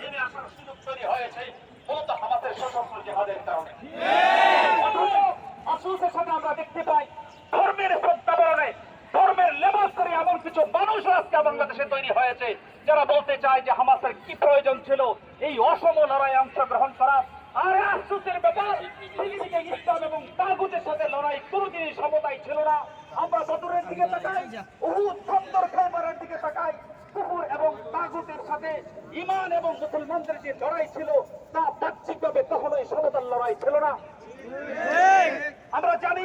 নেমে আসার সুযোগ তৈরি হয়েছে মূলত হামাসের সশস্ত্র জেহাদের কারণে। আফসোসের সাথে আমরা দেখতে পাই, ধর্মের প্রত্যাবরণে, ধর্মের লেবাস করে এমন কিছু মানুষ আজকে বাংলাদেশে তৈরি হয়েছে, যারা বলতে চায় যে হামাসের কি প্রয়োজন ছিল, এই অসম লড়াই অংশগ্রহণ করা, আর আফসোসের ব্যাপার ইসলাম এবং তাগুতের সাথে লড়াই কোনোদিনই সমতাই ছিল না। আমরা বদরের দিকে তাকাই, উহুদ খন্দর খাইবারের দিকে তাকাই কুকুর এবং তাগুতের সাথে ইমান এবং মুসলমানদের যে লড়াই ছিল তা বাহ্যিকভাবে কখনোই সমতার লড়াই ছিল না। আমরা জানি